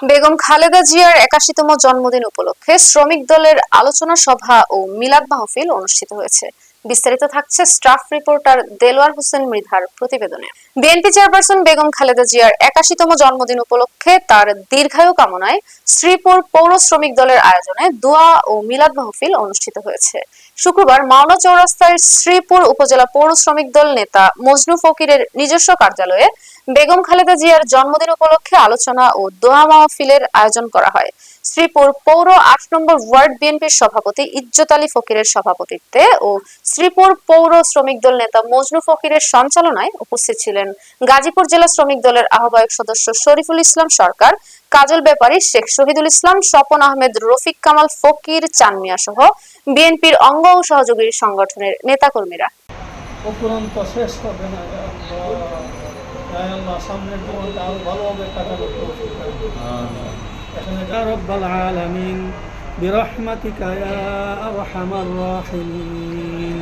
বেগম খালেদা জিয়ার একাশিতম জন্মদিন উপলক্ষে শ্রমিক দলের আলোচনা সভা ও মিলাদ মাহফিল অনুষ্ঠিত হয়েছে। বিস্তারিত থাকছে স্টাফ রিপোর্টার দেলোয়ার হোসেন মৃধার প্রতিবেদনে। বিএনপি চেয়ারপারসন বেগম খালেদা জিয়ার একাশিতম জন্মদিন উপলক্ষে তার দীর্ঘায়ু কামনায় শ্রীপুর পৌর শ্রমিক দলের আয়োজনে দোয়া ও মিলাদ মাহফিল অনুষ্ঠিত হয়েছে। শুক্রবার মাওনা চৌরাস্তায় শ্রীপুর উপজেলা পৌর শ্রমিক দল নেতা মজনু ফকিরের নিজস্ব কার্যালয়ে বেগম খালেদা জিয়ার জন্মদিন উপলক্ষে আলোচনা ও দোয়া মাহফিলের আয়োজন করা হয়। শ্রীপুর পৌর আট নম্বর ওয়ার্ড বিএনপির সভাপতি ইজ্জত আলী ফকিরের সভাপতিত্বে ও শ্রীপুর পৌর শ্রমিক দল নেতা মজনু ফকিরের সঞ্চালনায় উপস্থিত ছিলেন। গাজীপুর জেলা শ্রমিক দলের আহ্বায়ক সদস্য শরীফুল ইসলাম সরকার, কাজল ব্যাপারী শেখ শহীদুল ইসলাম, স্বপন আহমেদ, রফিক কামাল ফকির, চানমিয়া সহ বিএনপির অঙ্গ ও সহযোগী সংগঠনের নেতাকর্মীরা উপরন্ত শেষ করবে না রে আল্লাহ। তাই আল্লাহ সামনের জীবনটা আরো ভালোভাবে কাটানোর তৌফিক দান করুন। এখানে যা রব্বাল আলামিন برحمتك يا أرحم الراحمين